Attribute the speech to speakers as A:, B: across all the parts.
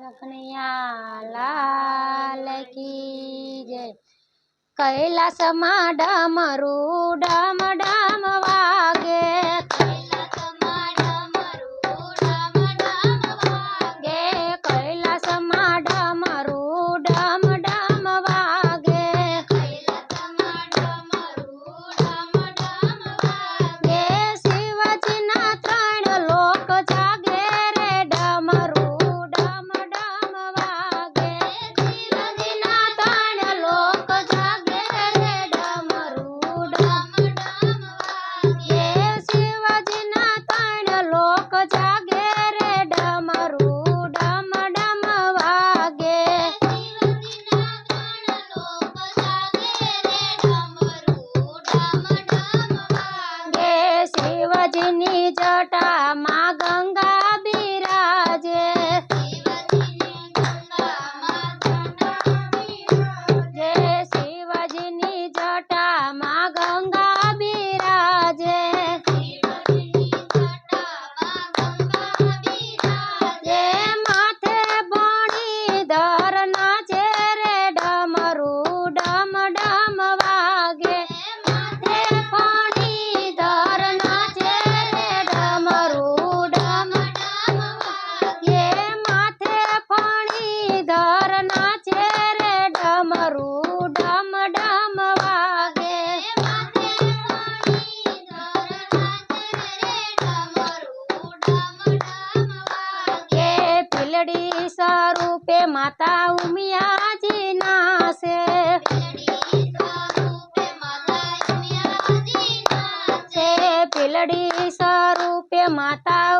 A: કનૈયા લાલ કી જય. કૈલાસમાં ડમરૂ ડમ સ્વરૂપે માતા ઉમિયાજીના છે છે પીલડી સ્વરૂપે માતા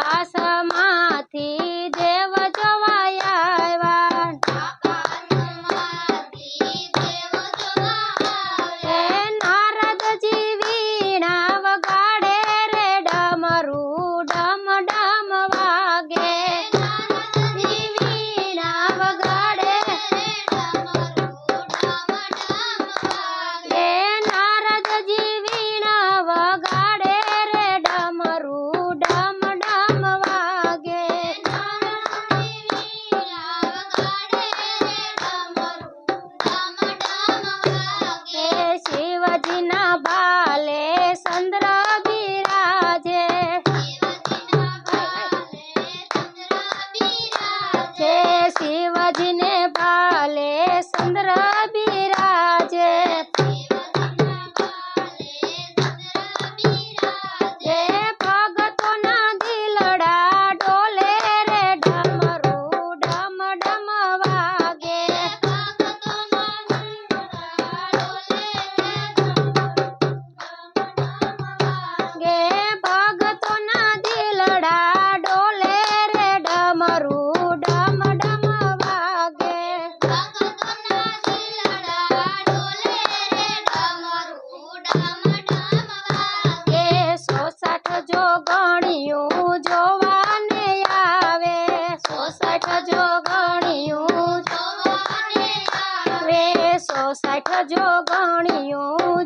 A: જોગણિયું જોવાને આવે. સોસાઠ જોગણિયું જોવાને આવે. સોસાઠ જોગણિયું